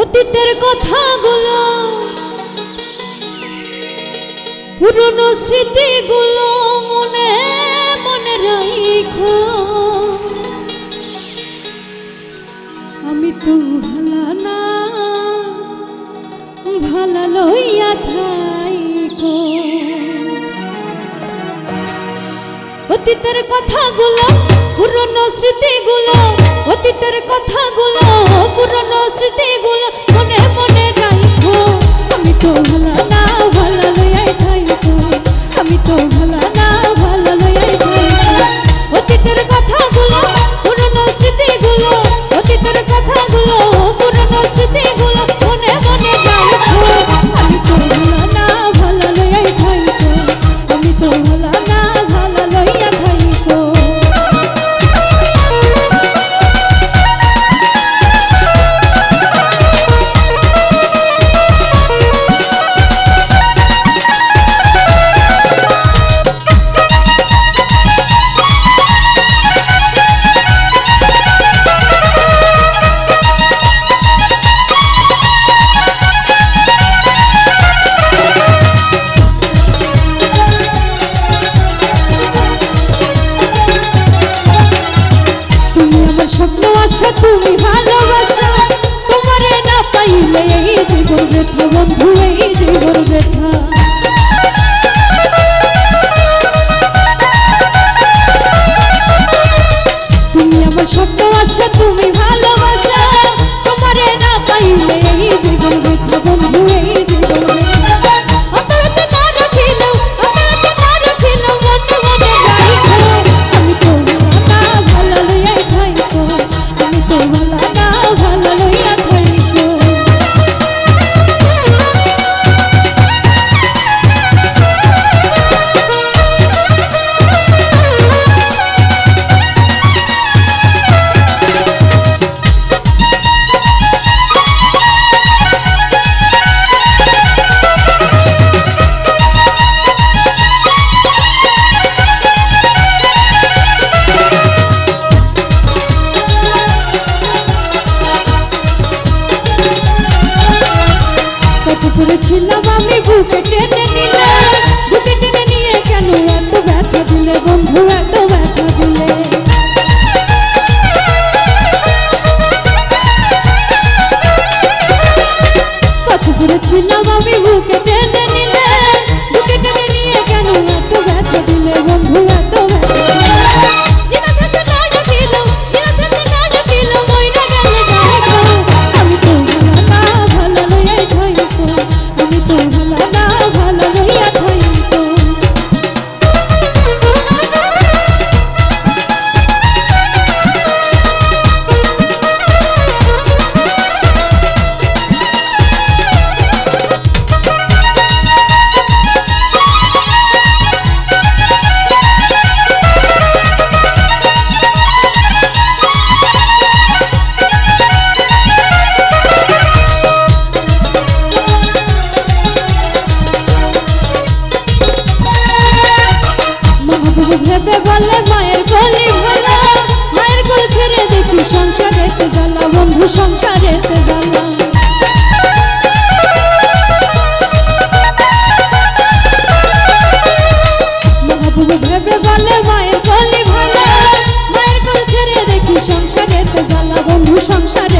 অতীতের কথাগুলো, পুরনো স্মৃতিগুলো মনে মনে রাখো আমি তো ভালা না, ভালা লইয়া থাইকো। অতীতের কথাগুলো, পুরনো স্মৃতি তুমি ভালোবাসো, তোমারে না পাইলে এই জীবন ব্যথা বন্ধু, এই জীবন ব্যথা তুমি আমার স্বপ্ন আশা তুমি ভালোবাসা, তোমারে না পাইলে এই জীবন ব্যথা বন্ধু, এই ভেবেছিলাম আমি বুকে টেনে নিলে। বুকে টেনে নিয়ে কেন এত ব্যথা দিলে বন্ধু, এত ব্যথা দিলে? কত করেছিলাম আমি বুকে টেনে নিলে। বুকে টেনে নিয়ে কেন এত ব্যথা দিলে সংসার